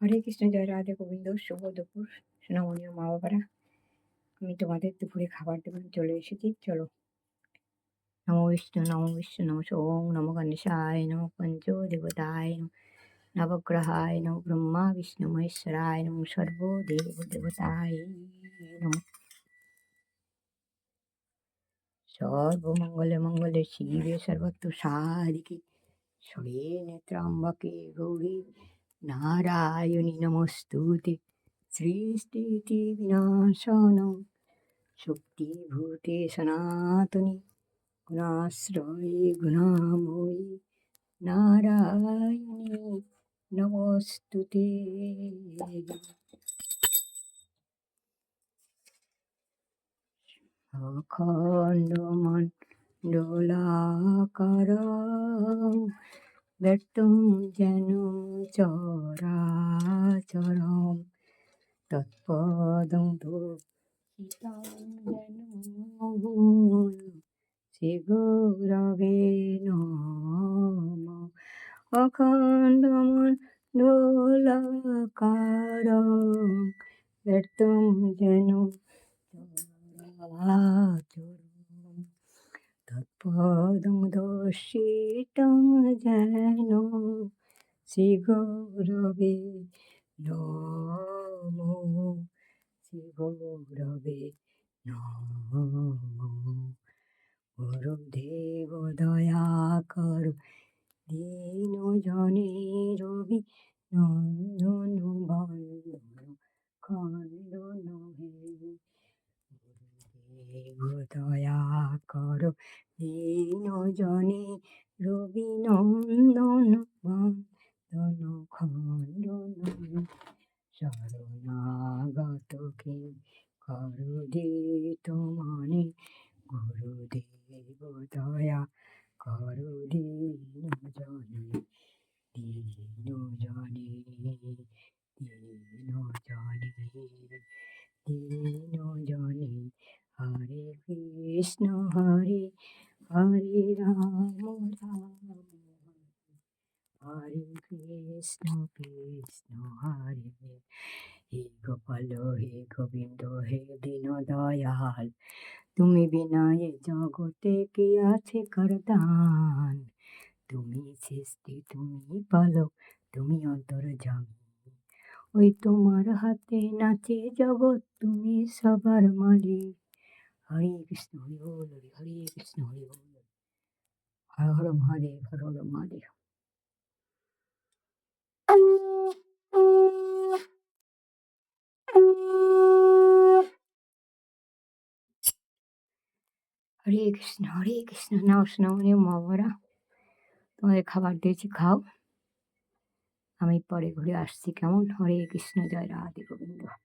হরে কৃষ্ণ, জয় রাধে গোবিন্দ, শুভ দুপুর। সোনামণীয় মা বাবারা, আমি তোমাদের দুপুরে খাবার দেবেন চলে এসেছি। চলো। নম বিষ্ণু নম বিষ্ণু, নম ওং নম গণেশায়, নম পঞ্চ দেবতায় নবগ্রহায়, নম ব্রহ্মা, বিষ্ণু, মহেশ্বরায়, নম সর্ব দেব দেবতায় নম। সর্বমঙ্গলে মঙ্গলে শিবে সর্বত্র সাধিকে সরে নেত্রাম্বকে গৌরী নারায়ণী নমস্তুতে সৃষ্টিতি বিনাশন শক্তিভূতে সনাতনী গুণাশ্রয়ে গুণাময়ী নারায়ণী নমস্তুতে অখণ্ড মণ্ডলাকার ব্যক্তম যেন চরাচরম তৎপদং ধূষিতাং যেন শ্রী গৌরবে নম অখণ্ড মণ্ডলাকার ব্যক্তম যেন চরাচরম তৎপদং দর্শিতং যেন শ্রী গৌরবে নম শ্রী গৌরবে নম গুরুদেব দয়া কর দীন জনে রবি নন্দন বন্দন খণ্ডন হে দয়া কর দীন জনে রবি নন্দন বন্দন খণ্ডন শরণাগতকে করুদিত মনে গুরুদেব দয়া করু দীন জনে দীন জনে দীন জনে দীন জনে হরে কৃষ্ণ, হরে হরে রাম রাম। হরে কৃষ্ণ কৃষ্ণ, হরে। হে গোপাল, হে গোবিন্দ, হে দীন দয়াল তুমি বিনা এ জগতে কি আছে করদান? তুমি সৃষ্টি, তুমি পালক, তুমি অন্তর জামি ওই তোমার হাতে নাচে জগৎ, তুমি সবার মালিক। হরে কৃষ্ণ, হরি বল হরে কৃষ্ণ, হরি বল। হর হর মহাদেব, হর হর মহাদেব। হরে কৃষ্ণ হরে কৃষ্ণ নাও শোনাও মামারা তোমাদের খাবার দিয়েছি, খাও। আমি পরে ঘুরে আসছি, কেমন? হরে কৃষ্ণ জয় রাধে গোবিন্দ।